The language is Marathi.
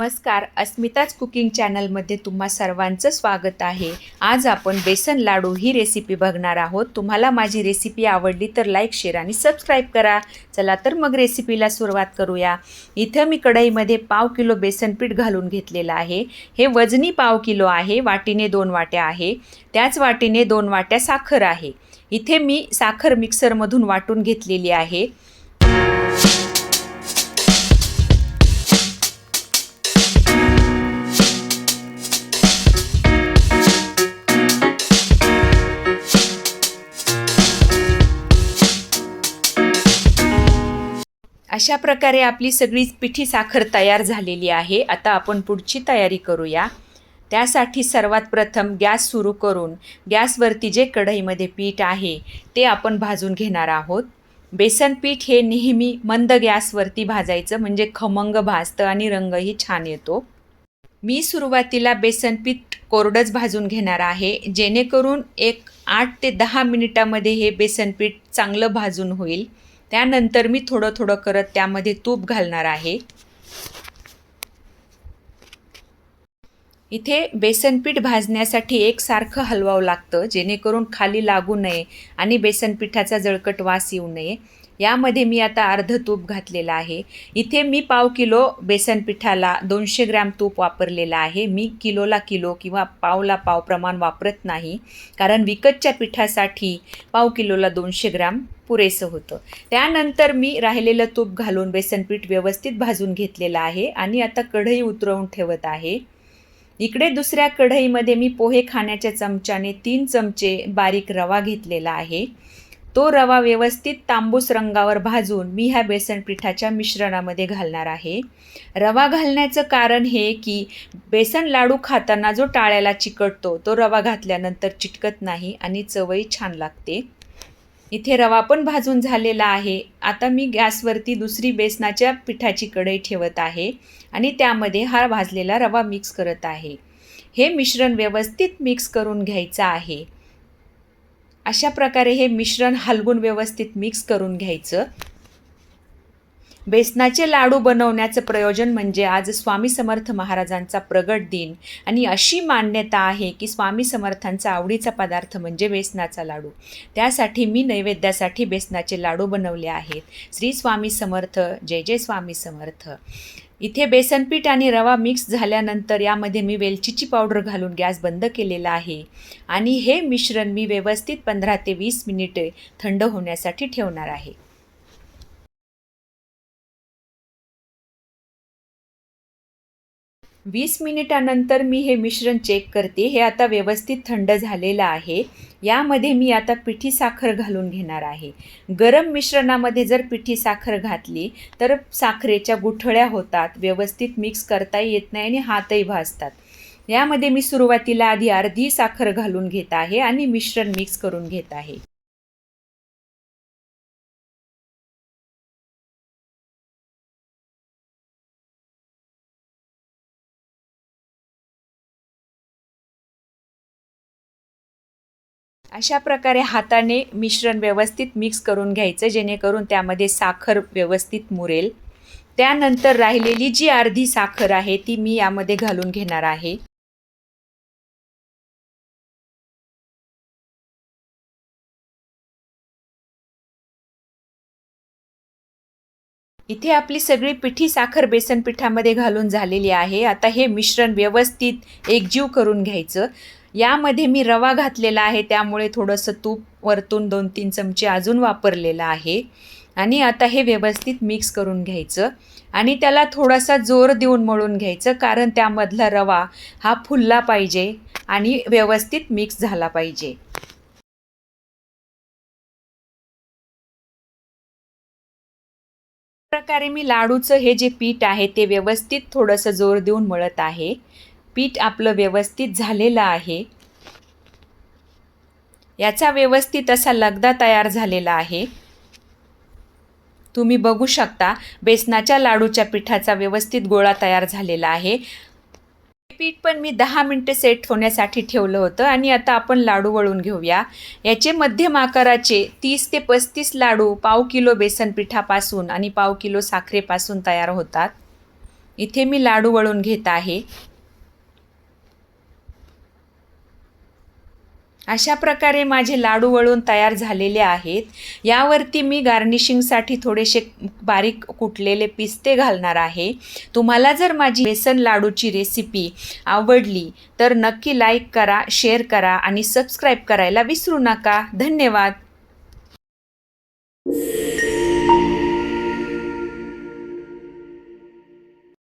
नमस्कार अस्मिताच कुकिंग चॅनलमध्ये तुम्हा सर्वांचं स्वागत आहे. आज आपण बेसन लाडू ही रेसिपी बघणार आहोत. तुम्हाला माझी रेसिपी आवडली तर लाईक शेअर आणि सबस्क्राईब करा. चला तर मग रेसिपीला सुरुवात करूया. इथं मी कढईमध्ये पाव किलो बेसन पीठ घालून घेतलेलं आहे. हे वजनी पाव किलो आहे वाटीने दोन वाट्या आहे. त्याच वाटीने दोन वाट्या साखर आहे. इथे मी साखर मिक्सरमधून वाटून घेतलेली आहे. अशा प्रकारे आपली सगळी पिठी साखर तयार झालेली आहे. आता आपण पुढची तयारी करूया. त्यासाठी सर्वात प्रथम गॅस सुरू करून गॅसवरती जे कढईमध्ये पीठ आहे ते आपण भाजून घेणार आहोत. बेसन पीठ हे नेहमी मंद गॅसवरती भाजायचं म्हणजे खमंग भाजतं आणि रंगही छान येतो. मी सुरुवातीला बेसन पीठ कोरडंच भाजून घेणार आहे जेणेकरून एक आठ ते दहा मिनिटामध्ये हे बेसन पीठ चांगलं भाजून होईल. त्यानंतर मी थोडं थोडं करत त्यामध्ये तूप घालणार आहे. इथे बेसनपीठ भाजण्यासाठी एकसारखं हलवावं लागतं जेणेकरून खाली लागू नये आणि बेसन पिठाचा जळकट वास येऊ नये. यामध्ये मी आता अर्ध तूप घातलेलं आहे. इथे मी पाव किलो बेसन पिठाला दोनशे ग्रॅम तूप वापरलेलं आहे. मी किलोला किलो किंवा पावला पाव प्रमाण वापरत नाही कारण विकतच्या पिठासाठी पाव किलोला दोनशे ग्रॅम पुरेसं होतं. त्यानंतर मी राहिलेलं तूप घालून बेसनपीठ व्यवस्थित भाजून घेतलेलं आहे आणि आता कढई उतरवून ठेवत आहे. इकडे दुसऱ्या कढईमध्ये मी पोहे खाण्याच्या चमच्याने तीन चमचे बारीक रवा घेतलेला आहे. तो रवा व्यवस्थित तांबूस रंगावर भाजून मी ह्या बेसन पिठाच्या मिश्रणामध्ये घालणार आहे. रवा घालण्याचं कारण हे की बेसन लाडू खाताना जो टाळ्याला चिकटतो तो रवा घातल्यानंतर चिटकत नाही आणि चवही छान लागते. इथे रवा पण भाजून झालेला आहे. आता मी गॅसवरती दुसरी बेसनाच्या पिठाची कढई ठेवत आहे आणि त्यामध्ये हा भाजलेला रवा मिक्स करत आहे. हे मिश्रण व्यवस्थित मिक्स करून घ्यायचं आहे. अशा प्रकारे हे मिश्रण हलवून व्यवस्थित मिक्स करून घ्यायचं. बेसनाचे लाडू बनवण्याचं प्रयोजन म्हणजे आज स्वामी समर्थ महाराजांचा प्रगट दिन. आणि अशी मान्यता आहे की स्वामी समर्थांचा आवडीचा पदार्थ म्हणजे बेसनाचा लाडू. त्यासाठी मी नैवेद्यासाठी बेसनाचे लाडू बनवले आहेत. श्री स्वामी समर्थ जय जय स्वामी समर्थ. इथे बेसनपीठ आणि रवा मिक्स झाल्यानंतर यामध्ये मी वेलचीची पावडर घालून गॅस बंद केलेला आहे. आणि हे मिश्रण मी व्यवस्थित पंधरा ते वीस मिनिटे थंड होण्यासाठी ठेवणार आहे. वीस मिनिटानंतर मी हे मिश्रण चेक करते. हे आता व्यवस्थित थंड झालेलं आहे. यामध्ये मी आता पिठी साखर घालून घेणार आहे. गरम मिश्रणामध्ये जर पिठी साखर घातली तर साखरेच्या गुठळ्या होतात. व्यवस्थित मिक्स करता येत नाही आणि हातही भाजतात. यामध्ये मी सुरुवातीला आधी अर्धी साखर घालून घेत आहे आणि मिश्रण मिक्स करून घेत आहे. अशा प्रकारे हाताने मिश्रण व्यवस्थित मिक्स करून घ्यायचं जेणेकरून त्यामध्ये साखर व्यवस्थित मुरेल. त्यानंतर राहिलेली जी अर्धी साखर आहे ती मी यामध्ये घालून घेणार आहे. इथे आपली सगळी पिठी साखर बेसन पिठामध्ये घालून झालेली आहे. आता हे मिश्रण व्यवस्थित एकजीव करून घ्यायचं. यामध्ये मी रवा घातलेला आहे त्यामुळे थोडंसं तूप वरतून दोन तीन चमचे अजून वापरलेलं आहे. आणि आता हे व्यवस्थित मिक्स करून घ्यायचं. आणि त्याला थोडासा जोर देऊन मळून घ्यायचं कारण त्यामधला रवा हा फुलला पाहिजे आणि व्यवस्थित मिक्स झाला पाहिजे. प्रकारे मी लाडूचं हे जे पीठ आहे ते व्यवस्थित थोडंसं जोर देऊन मळत आहे. पीठ आपलं व्यवस्थित झालेलं आहे. याचा व्यवस्थित असा लगदा तयार झालेला आहे. तुम्ही बघू शकता बेसनाच्या लाडूच्या पिठाचा व्यवस्थित गोळा तयार झालेला आहे. पीठ पण मी दहा मिनटं सेट होण्यासाठी ठेवलं होतं आणि आता आपण लाडू वळून घेऊया. याचे मध्यम आकाराचे तीस ते पस्तीस लाडू पाव किलो बेसन पिठापासून आणि पाव किलो साखरेपासून तयार होतात. इथे मी लाडू वळून घेत आहे. अशा प्रकारे माझे लाडू वळून तयार झालेले आहेत. यावरती मी गार्निशिंगसाठी थोडेसे बारीक कुटलेले पिस्ते घालणार आहे. तुम्हाला जर माझी बेसन लाडूची रेसिपी आवडली तर नक्की लाईक करा शेअर करा आणि सबस्क्राईब करायला विसरू नका. धन्यवाद.